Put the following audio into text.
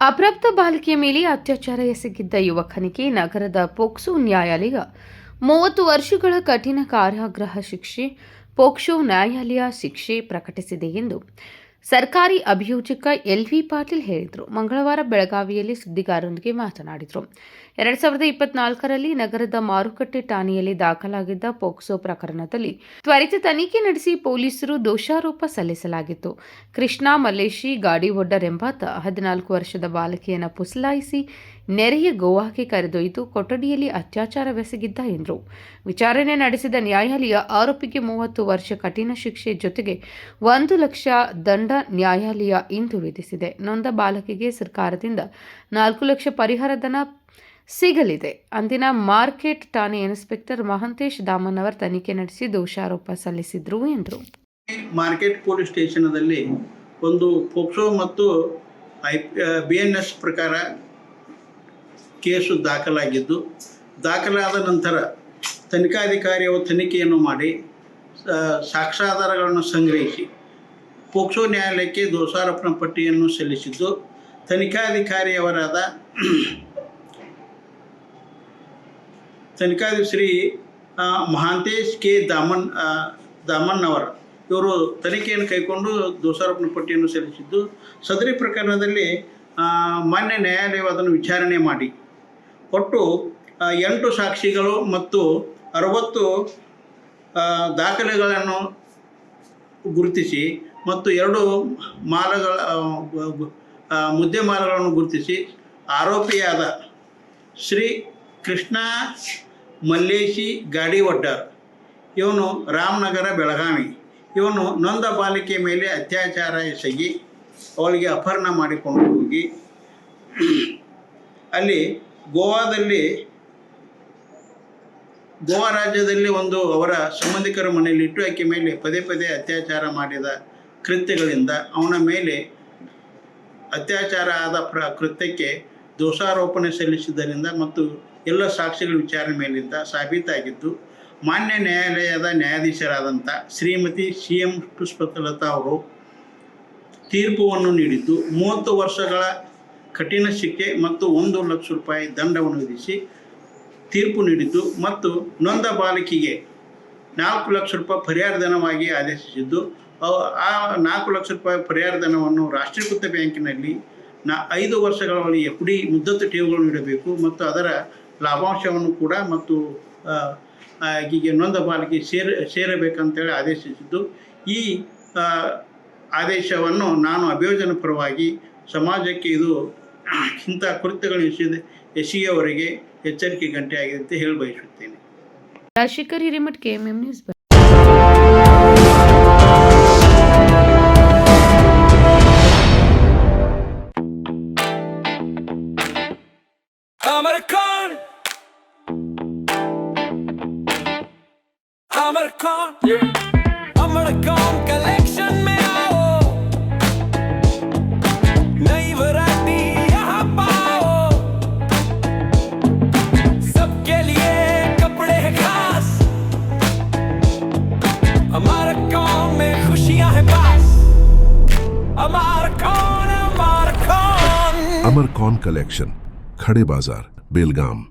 ಅಪ್ರಾಪ್ತ ಬಾಲಿಕೆಯ ಮೇಲೆ ಅತ್ಯಾಚಾರ ಎಸಗಿದ್ದ ಯುವಕನಿಗೆ ನಗರದ ಪೋಕ್ಸೋ ನ್ಯಾಯಾಲಯ ಮೂವತ್ತು ವರ್ಷಗಳ ಕಠಿಣ ಕಾರಾಗೃಹ ಶಿಕ್ಷೆ, ಪೋಕ್ಸೋ ನ್ಯಾಯಾಲಯ ಶಿಕ್ಷೆ ಪ್ರಕಟಿಸಿದೆ ಎಂದು ಸರ್ಕಾರಿ ಅಭಿಯೋಜಕ ಎಲ್ವಿ ಪಾಟೀಲ್ ಹೇಳಿದರು. ಮಂಗಳವಾರ ಬೆಳಗಾವಿಯಲ್ಲಿ ಸುದ್ದಿಗಾರರೊಂದಿಗೆ ಮಾತನಾಡಿದರು. ಎರಡ್ ಸಾವಿರದ ಇಪ್ಪತ್ನಾಲ್ಕರಲ್ಲಿ ನಗರದ ಮಾರುಕಟ್ಟೆ ಠಾಣೆಯಲ್ಲಿ ದಾಖಲಾಗಿದ್ದ ಪೋಕ್ಸೋ ಪ್ರಕರಣದಲ್ಲಿ ತ್ವರಿತ ತನಿಖೆ ನಡೆಸಿ ಪೊಲೀಸರು ದೋಷಾರೋಪ ಸಲ್ಲಿಸಲಾಗಿತ್ತು. ಕೃಷ್ಣ ಮಲ್ಲೇಶಿ, ಗಾಡಿ ಒಡ್ಡರ್ ಎಂಬಾತ ಹದಿನಾಲ್ಕು ವರ್ಷದ ಬಾಲಕಿಯನ್ನು ಪುಸಲಾಯಿಸಿ ನೆರೆಯ ಗೋವಾಕ್ಕೆ ಕರೆದೊಯ್ದು ಕೊಠಡಿಯಲ್ಲಿ ಅತ್ಯಾಚಾರವೆಸಗಿದ್ದ ಎಂದರು. ವಿಚಾರಣೆ ನಡೆಸಿದ ನ್ಯಾಯಾಲಯ ಆರೋಪಿಗೆ ಮೂವತ್ತು ವರ್ಷ ಕಠಿಣ ಶಿಕ್ಷೆ ಜೊತೆಗೆ ಒಂದು ಲಕ್ಷ ದಂಡ ನ್ಯಾಯಾಲಯ ಇಂದು ವಿಧಿಸಿದೆ. ನೊಂದ ಬಾಲಕಿಗೆ ಸರ್ಕಾರದಿಂದ ನಾಲ್ಕು ಲಕ್ಷ ಪರಿಹಾರ ಧನ ಸಿಗಲಿದೆ. ಅಂದಿನ ಮಾರ್ಕೆಟ್ ಠಾಣೆ ಇನ್ಸ್ಪೆಕ್ಟರ್ ಮಹಂತೇಶ್ ದಾಮನ್ನವರ್ ತನಿಖೆ ನಡೆಸಿ ದೋಷಾರೋಪ ಸಲ್ಲಿಸಿದ್ರು ಎಂದರು. ಮಾರ್ಕೆಟ್ ಪೊಲೀಸ್ ಸ್ಟೇಷನದಲ್ಲಿ ಒಂದು ಪೋಕ್ಸೋ ಮತ್ತು ಐ ಬಿ ಎನ್ ಎಸ್ ಪ್ರಕಾರ ಕೇಸು ದಾಖಲಾಗಿದ್ದು, ದಾಖಲಾದ ನಂತರ ತನಿಖಾಧಿಕಾರಿಯವರು ತನಿಖೆಯನ್ನು ಮಾಡಿ ಸಾಕ್ಷ್ಯಾಧಾರಗಳನ್ನು ಸಂಗ್ರಹಿಸಿ, ಪೋಕ್ಸೋ ನ್ಯಾಯಾಲಯಕ್ಕೆ ದೋಷಾರೋಪಣ ಪಟ್ಟಿಯನ್ನು ಸಲ್ಲಿಸಿದ್ದು, ತನಿಖಾಧಿಕಾರಿಯವರಾದ ತನಿಖಾಧಿ ಶ್ರೀ ಮಹಾಂತೇಶ್ ಕೆ ದಾಮನ್ ದಾಮನ್ ಅವರ, ಇವರು ತನಿಖೆಯನ್ನು ಕೈಗೊಂಡು ದೋಷಾರೋಪಣ ಪಟ್ಟಿಯನ್ನು ಸಲ್ಲಿಸಿದ್ದು, ಸದರಿ ಪ್ರಕರಣದಲ್ಲಿ ಮಾನ್ಯ ನ್ಯಾಯಾಲಯವು ಅದನ್ನು ವಿಚಾರಣೆ ಮಾಡಿ. ಒಟ್ಟು ಎಂಟು ಸಾಕ್ಷಿಗಳು ಮತ್ತು ಅರವತ್ತು ದಾಖಲೆಗಳನ್ನು ಗುರುತಿಸಿ ಮತ್ತು ಎರಡು ಮಾಲಗಳ ಮುದ್ದೆ ಮಾಲಗಳನ್ನು ಗುರುತಿಸಿ ಆರೋಪಿಯಾದ ಶ್ರೀ ಕೃಷ್ಣ ಮಲ್ಲೇಶಿ ಗಾಡಿ ಒಡ್ಡರ್ ಇವನು ರಾಮನಗರ ಬೆಳಗಾವಿ, ಇವನು ನೊಂದ ಬಾಲಿಕೆ ಮೇಲೆ ಅತ್ಯಾಚಾರ ಎಸಗಿ ಅವಳಿಗೆ ಅಪಹರಣ ಮಾಡಿಕೊಂಡು ಹೋಗಿ. ಅಲ್ಲಿ ಗೋವಾದಲ್ಲಿ, ಗೋವಾ ರಾಜ್ಯದಲ್ಲಿ ಒಂದು ಅವರ ಸಂಬಂಧಿಕರ ಮನೆಯಲ್ಲಿಟ್ಟು ಆಕೆ ಮೇಲೆ ಪದೇ ಪದೇ ಅತ್ಯಾಚಾರ ಮಾಡಿದ ಕೃತ್ಯಗಳಿಂದ ಅವನ ಮೇಲೆ ಅತ್ಯಾಚಾರ ಆದ ಪ್ರ ಕೃತ್ಯಕ್ಕೆ ದೋಷಾರೋಪಣೆ ಸಲ್ಲಿಸಿದ್ದರಿಂದ ಮತ್ತು ಎಲ್ಲ ಸಾಕ್ಷಿಗಳ ವಿಚಾರಣೆ ಮೇಲಿಂದ ಸಾಬೀತಾಗಿದ್ದು, ಮಾನ್ಯ ನ್ಯಾಯಾಲಯದ ನ್ಯಾಯಾಧೀಶರಾದಂಥ ಶ್ರೀಮತಿ ಸಿ ಎಂ ಪುಷ್ಪಲತಾ ಅವರು ತೀರ್ಪುವನ್ನು ನೀಡಿದ್ದು, ಮೂವತ್ತು ವರ್ಷಗಳ ಕಠಿಣ ಶಿಕ್ಷೆ ಮತ್ತು ಒಂದು ಲಕ್ಷ ರೂಪಾಯಿ ದಂಡವನ್ನು ವಿಧಿಸಿ ತೀರ್ಪು ನೀಡಿದ್ದು ಮತ್ತು ನೊಂದ ಬಾಲಕಿಗೆ ನಾಲ್ಕು ಲಕ್ಷ ರೂಪಾಯಿ ಪರಿಹಾರ ಧನವಾಗಿ ಆದೇಶಿಸಿದ್ದು. ಆ ನಾಲ್ಕು ಲಕ್ಷ ರೂಪಾಯಿ ಪರಿಹಾರ ಧನವನ್ನು ರಾಷ್ಟ್ರೀಕೃತ ಬ್ಯಾಂಕಿನಲ್ಲಿ ನಾ, ಐದು ವರ್ಷಗಳಲ್ಲಿ ಎಫ್ ಡಿ ಮುದ್ದತ್ತು ಠೇವುಗಳನ್ನು ಇಡಬೇಕು ಮತ್ತು ಅದರ ಲಾಭಾಂಶವನ್ನು ಕೂಡ ಮತ್ತು ಈಗ ನೊಂದ ಬಾಲಕಿ ಸೇರ, ಸೇರಬೇಕಂತೇಳಿ ಆದೇಶಿಸಿದ್ದು. ಈ ಆದೇಶವನ್ನು ನಾನು ಅಭಿಯೋಜನ ಪರವಾಗಿ ಸಮಾಜಕ್ಕೆ ಇದು इंत कृत्यवेगी गंटे आगे बयसते Rajashekhar Hiremath K M M news Amar Khan. Collection अमरकॉन collection Khade Bazar बेलगाम।